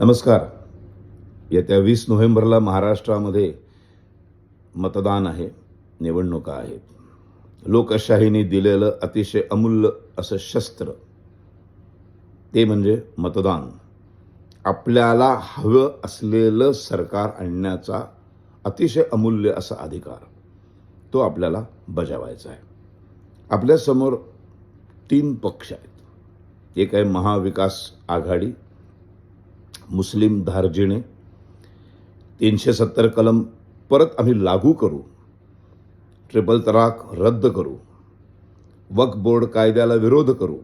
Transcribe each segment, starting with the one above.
नमस्कार. येत्या वीस नोव्हेंबरला महाराष्ट्रामध्ये मतदान आहे निवडणुका आहेत. लोकशाहीने दिलेलं अतिशय अमूल्य असं शस्त्र ते म्हणजे मतदान. आपल्याला हवं असलेलं सरकार आणण्याचा अतिशय अमूल्य असा अधिकार तो आपल्याला बजावायचा आहे. आपल्यासमोर तीन पक्ष आहेत. एक आहे महाविकास आघाडी मुस्लिम धार्जिणे तीनशे सत्तर कलम परत आम्ही लागू करू ट्रिपल तलाक रद्द करू वक्फ बोर्ड कायद्याला विरोध करू.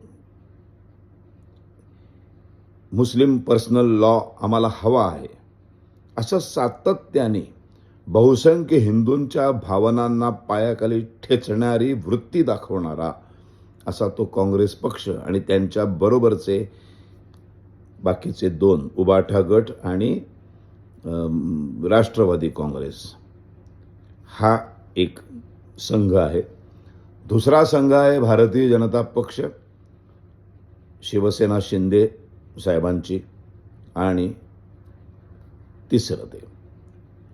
मुस्लिम पर्सनल लॉ आम्हाला हवा आहे. असं सातत्याने बहुसंख्य हिंदूंच्या भावनांना पायाखाली ठेचणारी वृत्ती दाखवणारा असा तो काँग्रेस पक्ष आणि त्यांच्या बरोबरचे बाकीचे दोन उबाठा गट आणि राष्ट्रवादी काँग्रेस. हा एक संघ आहे. दुसरा संघ आहे भारतीय जनता पक्ष शिवसेना शिंदे साहेबांची आणि तिसरं ते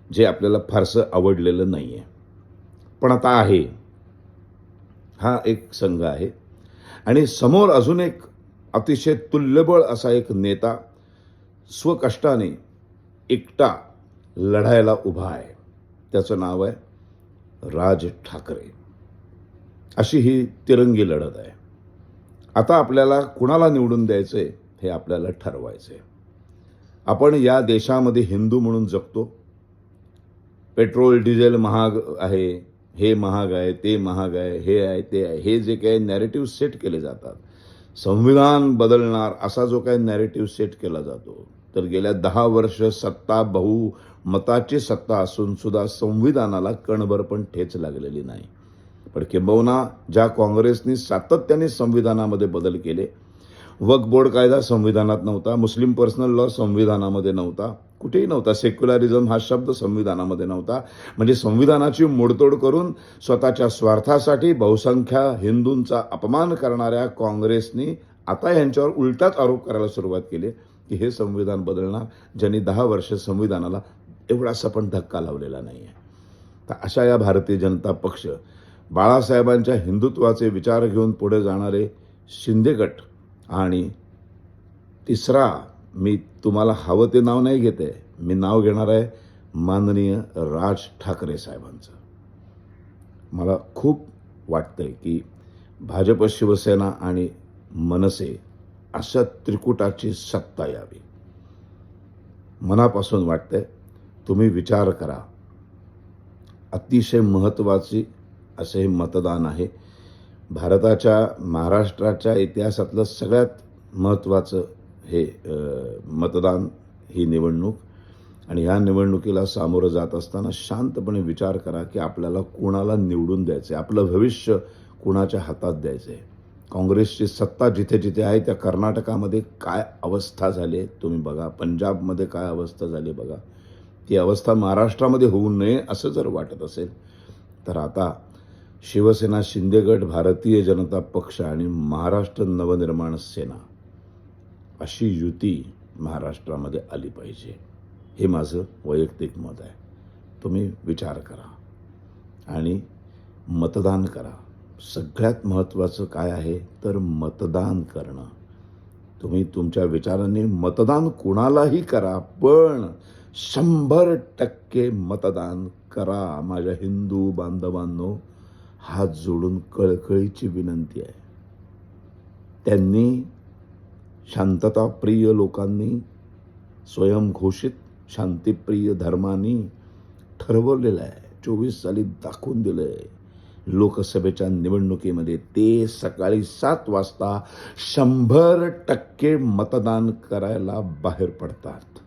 जे आपल्याला फारसं आवडलेलं नाही आहे पण आता आहे. हा एक संघ आहे. आणि समोर अजून एक अतिशय तुल्यबळ असा एक नेता स्वकष्टाने एकटा लढायला उभा आहे. त्याचं नाव आहे राज ठाकरे. अशी ही तिरंगी लढत आहे. आता आपल्याला कुणाला निवडून द्यायचंय हे आपल्याला ठरवायचंय आपण या देशामध्ये हिंदू म्हणून जगतो. पेट्रोल डिझेल महाग आहे हे महाग आहे ते महाग आहे हे आहे ते आहे. हे जे काही नॅरेटिव्ह सेट केले जातात संविधान बदलणार असा जो काही नॅरेटिव्ह सेट केला जातो तर गेल्या दहा वर्ष सत्ता बहु मताची सत्ता असून सुद्धा संविधानाला कणभर पण ठेच लागलेली नाही. पण किंबहुना ज्या काँग्रेसनी सातत्याने संविधानामध्ये बदल केले वक्फ बोर्ड कायदा संविधानात नव्हता मुस्लिम पर्सनल लॉ संविधानामध्ये नव्हता कुठेही नव्हता. सेक्युलरिझम हा शब्द संविधानामध्ये नव्हता. म्हणजे संविधानाची मोडतोड करून स्वतःच्या स्वार्थासाठी बहुसंख्या हिंदूंचा अपमान करणाऱ्या काँग्रेसनी आता यांच्यावर उलटाच आरोप करायला सुरुवात केली की हे संविधान बदलणार ज्यांनी दहा वर्ष संविधानाला एवढासा पण धक्का लावलेला नाही आहे तर अशा या भारतीय जनता पक्ष बाळासाहेबांच्या हिंदुत्वाचे विचार घेऊन पुढे जाणारे शिंदेगट आणि तिसरा मी तुम्हाला हवं ते नाव नाही घेते. मी नाव घेणार आहे माननीय राज ठाकरे साहेबांचं. मला खूप वाटतंय की भाजप शिवसेना आणि मनसे अशा त्रिकुटाची सत्ता यावी. मनापासून वाटतंय तुम्ही विचार करा. अतिशय महत्त्वाची असे हे मतदान आहे. भारताच्या महाराष्ट्राच्या इतिहासातलं सगळ्यात महत्त्वाचं हे मतदान ही निवडणूक. आणि ह्या निवडणुकीला सामोरं जात असताना शांतपणे विचार करा की आपल्याला कोणाला निवडून द्यायचं आहे आपलं भविष्य कुणाच्या हातात द्यायचं आहे काँग्रेसची सत्ता जिथे जिथे आहे त्या कर्नाटकामध्ये काय अवस्था झाली आहे तुम्ही बघा. पंजाबमध्ये काय अवस्था झाली बघा. ती अवस्था महाराष्ट्रामध्ये होऊ नये असं जर वाटत असेल तर आता शिवसेना शिंदेगड भारतीय जनता पक्ष आणि महाराष्ट्र नवनिर्माण सेना अशी युती महाराष्ट्रामध्ये आली पाहिजे. हे माझं वैयक्तिक मत आहे. तुम्ही विचार करा आणि मतदान करा. सगळ्यात महत्त्वाचं काय आहे? तर मतदान करणं. तुम्ही तुमच्या विचारांनी मतदान कुणालाही करा पण शंभर टक्के मतदान करा. माझ्या हिंदू बांधवांनो हात जोडून कळकळीची विनंती आहे. त्यांनी शांतताप्रिय लोकांनी स्वयंघोषित शांतिप्रिय धर्मानी ठरवलेलं आहे. चोवीस साली दाखवून दिलं आहे लोकसभेच्या निवडणुकीमध्ये ते सकाळी सात वाजता शंभर टक्के मतदान करायला बाहेर पडतात.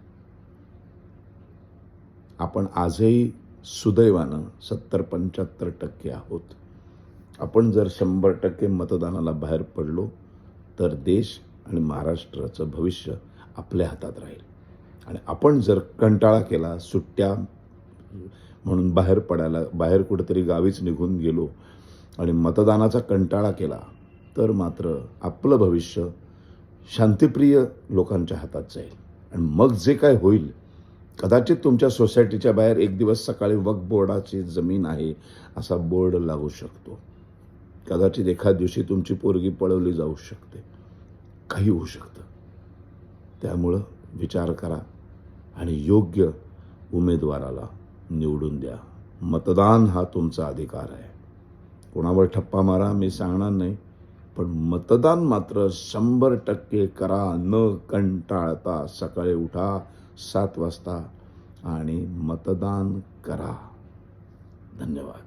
आपण आजही सुदैवानं सत्तर पंच्याहत्तर टक्के आहोत. आपण जर शंभर टक्के मतदानाला बाहेर पडलो तर देश आणि महाराष्ट्राचं भविष्य आपल्या हातात राहील. आणि आपण जर कंटाळा केला सुट्ट्या म्हणून बाहेर पडायला बाहेर कुठेतरी गावीच निघून गेलो आणि मतदानाचा कंटाळा केला तर मात्र आपलं भविष्य शांतिप्रिय लोकांच्या हातात जाईल. आणि मग जे काय होईल कदाचित तुमच्या सोसायटीच्या बाहेर एक दिवस सकाळी वक्फ बोर्डाची जमीन आहे असा बोर्ड लागू शकतो. कदाचित एखाद दिवशी तुमची पोरगी पळवली जाऊ शकते. काही होऊ शकतं. त्यामुळं विचार करा आणि योग्य उमेदवाराला निवडून द्या. मतदान हा तुमचा अधिकार आहे. कोणावर ठप्पा मारा मी सांगणार नाही पण मतदान मात्र शंभर टक्के करा. न कंटाळता सकाळी उठा सात वाजता आणि मतदान करा. धन्यवाद.